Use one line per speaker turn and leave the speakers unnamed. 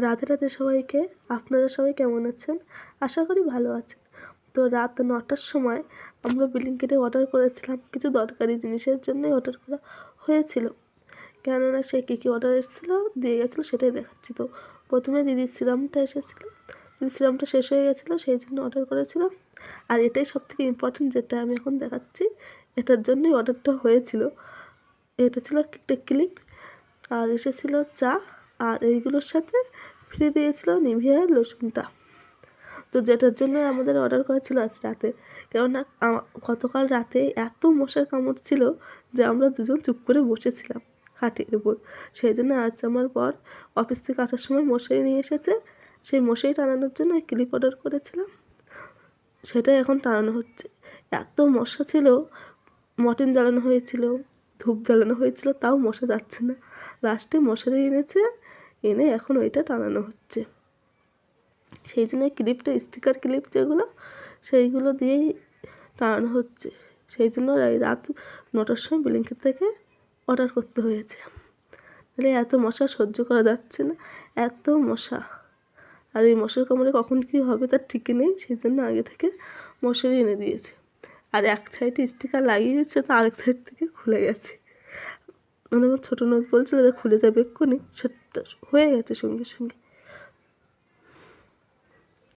রাধে রাধে সবাইকে। আপনারা সবাই কেমন আছেন? আশা করি ভালো আছেন। তো রাত নটার সময় আমরা ব্লিঙ্কিটে অর্ডার করেছিলাম। কিছু দরকারি জিনিসের জন্যই অর্ডার করা হয়েছিল। কেননা সে কী কী অর্ডার এসেছিল, দিয়ে গেছিল, সেটাই দেখাচ্ছি। তো প্রথমে দিদির সিরামটা এসেছিল। দিদির সিরামটা শেষ হয়ে গেছিল, সেই জন্য অর্ডার করেছিলাম আর এটাই সব থেকে ইম্পর্টেন্ট যেটা আমি এখন দেখাচ্ছি, এটার জন্যই অর্ডারটা হয়েছিল। এটা ছিল একটা ক্লিপ। আর এসেছিল চা। আর এইগুলোর সাথে ফ্রি দিয়েছিল নিভিয়া লোশনটা তো যেটার জন্য আমাদের অর্ডার করা ছিল আজ রাতে। কেননা গতকাল রাতে এত মশার কামড় ছিল যে আমরা দুজন চুপ করে বসেছিলাম খাটের উপর। সেই জন্য আজ আমার পর অফিস থেকে আসার সময় মশারি নিয়ে এসেছে। সেই মশারি টানানোর জন্য ক্লিপ অর্ডার করেছিলাম। সেটা এখন টানানো হচ্ছে। এত মশা ছিল, মটন জ্বালানো হয়েছিল ধূপ জ্বালানো হয়েছিল, তাও মশা যাচ্ছে না। লাস্টে মশারি এনেছে, এনে এখন ওইটা টানানো হচ্ছে। সেই জন্য ক্লিপটা স্টিকার ক্লিপ যেগুলো, সেইগুলো দিয়েই টানানো হচ্ছে। সেই জন্য এই রাত নটার সময় ব্লিঙ্কেট থেকে অর্ডার করতে হয়েছে। তাহলে এত মশা সহ্য করা যাচ্ছে না, এত মশা। আর এই মশার কামড়ে কখন কী হবে তার ঠিক নেই, সেই জন্য আগে থেকে মশারি এনে দিয়েছে। আর এক সাইডে স্টিকার লাগিয়ে লাগিয়েছে তো আরেক সাইড থেকে খুলে গেছে। মানে আমার ছোটো নদ বলছিলো যে খুলে যাবে এক্ষুনি, সেটা হয়ে গেছে সঙ্গে সঙ্গে।